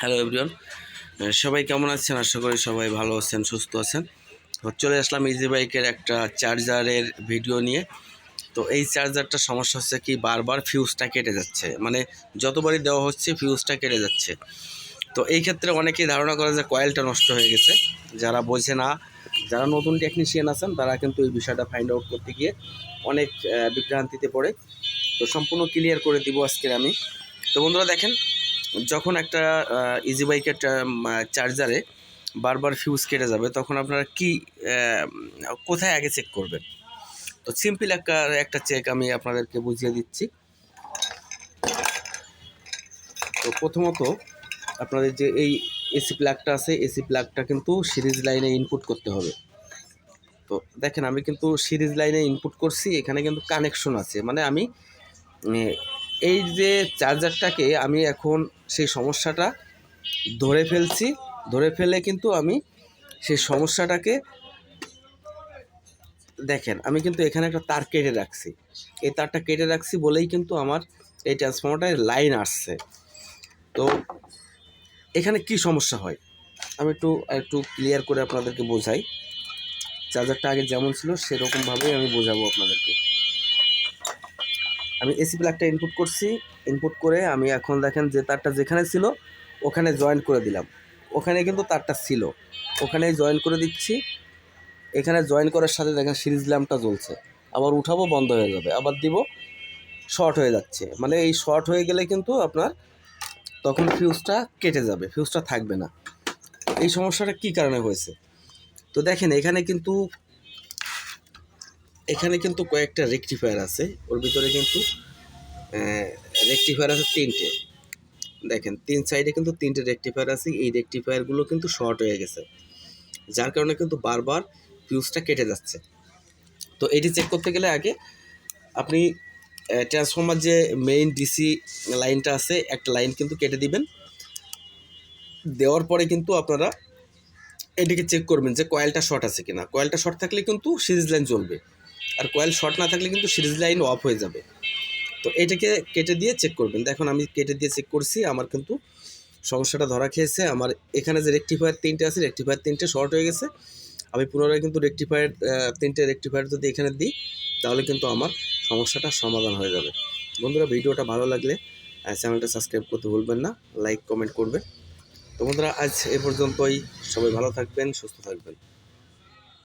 Hello everyone সবাই কেমন আছেন? আশা করি সবাই ভালো আছেন, সুস্থ আছেন। চলে আসলাম ইজি বাইকের একটা চার্জারের ভিডিও নিয়ে। তো এই চার্জারটার সমস্যা হচ্ছে কি, বারবার ফিউজটা কেটে যাচ্ছে। মানে যতবারই দেওয়া হচ্ছে ফিউজটা কেটে যাচ্ছে। তো এই ক্ষেত্রে অনেকেই ধারণা করে যে কয়েলটা নষ্ট হয়ে গেছে। যারা বোঝে না, যারা নতুন টেকনিশিয়ান আছেন, তারা কিন্তু এই বিষয়টা ফাইন্ড আউট করতে গিয়ে অনেক বিভ্রান্তিতে পড়ে। তো সম্পূর্ণ ক্লিয়ার করে দিব আজকের আমি। তো বন্ধুরা দেখেন যখন একটা ইজি বাইকের চার্জারে বারবার ফিউজ কেটে যাবে, তখন আপনারা কি কোথায় আগে চেক করবেন? তো সিম্পল একটা একটা চেক আমি আপনাদেরকে বুঝিয়ে দিচ্ছি। তো প্রথমত আপনাদের যে এই এসি প্লাগটা আছে এসি প্লাগটা কিন্তু সিরিজ লাইনে ইনপুট করতে হবে। তো দেখেন, আমি কিন্তু সিরিজ লাইনে ইনপুট করছি, এখানে কিন্তু কানেকশন আছে। মানে আমি এই যে চার্জারটাকে আমি এখন সেই সমস্যাটা ধরে ফেলছি। ধরে ফেলে কিন্তু আমি সেই সমস্যাটাকে দেখেন, আমি কিন্তু এখানে একটা তার কেটে রাখছি। এই তারটা কেটে রাখছি বলেই কিন্তু আমার এই ট্রান্সফর্মারটায় লাইন আসছে। তো এখানে কি সমস্যা হয়? আমি একটু একটু ক্লিয়ার করে আপনাদেরকে বোঝাই। চার্জারটা আগে যেমন ছিল সেরকমভাবেই আমি বোঝাবো আপনাদেরকে। আমি এসি প্লাগটা ইনপুট করছি ইনপুট করে আমি এখন দেখেন যে তারটা যেখানে ছিল, ওখানে জয়েন করে দিলাম। ওখানে কিন্তু তারটা ছিল। ওখানেই জয়েন করে দিচ্ছি। এখানে জয়েন করার সাথে দেখেন সিরিজ ল্যাম্পটা জ্বলছে। আবার উঠাবো, বন্ধ হয়ে যাবে। আবার দিব শর্ট হয়ে যাচ্ছে। মানে এই শর্ট হয়ে গেলে কিন্তু আপনার তখন ফিউজটা কেটে যাবে ফিউজটা থাকবে না। এই সমস্যাটা কি কারণে হয়েছে? তো দেখেন, এখানে কিন্তু এখানে কিন্তু কয়েকটা রেকটিফায়ার আছে। ওর ভিতরে কিন্তু রেকটিফায়ার আছে তিনটে। দেখেন, তিন সাইডে কিন্তু তিনটে রেকটিফায়ার আছে। এই রেকটিফায়ারগুলো কিন্তু শর্ট হয়ে গেছে। যার কারণে কিন্তু বারবার ফিউজটা কেটে যাচ্ছে। তো এটি চেক করতে গেলে আগে আপনি ট্রান্সফর্মার যে মেইন ডিসি লাইনটা আছে, একটা লাইন কিন্তু কেটে দিবেন। দেওয়ার পরে কিন্তু আপনারা এটিকে চেক করবেন যে কয়েলটা শর্ট আছে কিনা। কয়েলটা শর্ট থাকলে কিন্তু সিরিজ লাইন জ্বলবে আর কয়েল শর্ট না থাকলে কিন্তু সিরিজ লাইন অফ হয়ে যাবে। তো এটাকে কেটে দিয়ে চেক করবেন। দেখুন, আমি কেটে দিয়ে চেক করছি, আমার কিন্তু সমস্যাটা ধরা খেয়েছে। আমার এখানে যে রেকটিফায়ার তিনটে আছে রেকটিফায়ার তিনটে শর্ট হয়ে গেছে। আমি পুনরায় কিন্তু রেকটিফায়ার তিনটে রেকটিফায়ার যদি এখানে দিই, তাহলে কিন্তু আমার সমস্যাটা সমাধান হয়ে যাবে। বন্ধুরা, ভিডিওটা ভালো লাগলে চ্যানেলটা সাবস্ক্রাইব করতে ভুলবেন না লাইক কমেন্ট করবেন। তো বন্ধুরা, আজ এ পর্যন্তই। সবাই ভালো থাকবেন, সুস্থ থাকবেন।